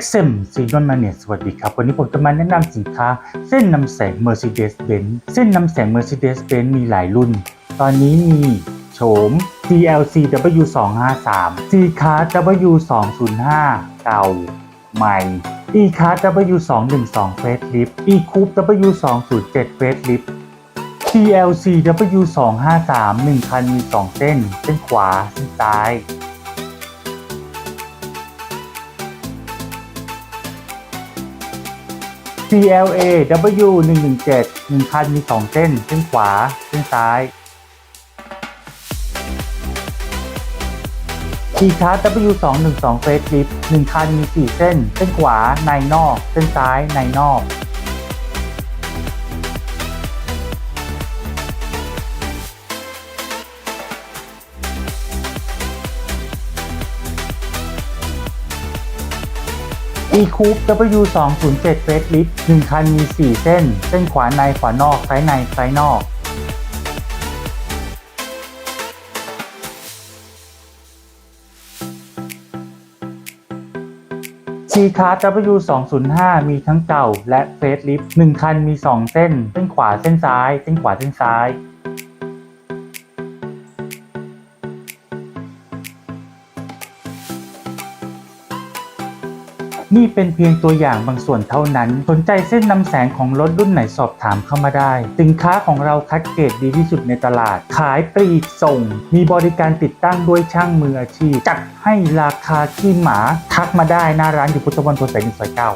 XM ซีนอนมาเนียสวัสดีครับ วันนี้ผมจะมาแนะนำสินค้า เส้นนำแสง Mercedes-Benz เส้นนำแสง Mercedes-Benz มีหลายรุ่น ตอนนี้มีโฉม DLC W253 C Card W205 เก่า ใหม่ E Card W212 Facelift E Coupe W207 Facelift TLC W253 1คันมี 2 เส้น เส้นขวา เส้นซ้าย CLA W 1 1 7 1คันมี 2 เส้น เส้นขวา เส้นซ้าย T Card W 2 1 2 Facelift 1คันมี 4 เส้น เส้นขวาในนอก เส้นซ้ายในนอก E Coupe W 2 0 7 Facelift 1คันมี 4 เส้น เส้นขวาในขวานอก ซ้ายในซ้ายนอก C Card W 2 0 5 มีทั้งเก่าและ Facelift 1คันมี 2 เส้น เส้นขวาเส้นซ้าย เส้นขวาเส้นซ้าย นี่เป็นเพียงตัวอย่างบางส่วนเท่านั้น สนใจเส้นนำแสงของรถรุ่นไหนสอบถามเข้ามาได้ สินค้าของเราคัดเกรดดีที่สุดในตลาด ขายปลีกส่ง มีบริการติดตั้งด้วยช่างมืออาชีพ จัดให้ราคาขี้หมา ทักมาได้หน้าร้านอยู่พุทธวันโพสายหนึ่งซอยเก้า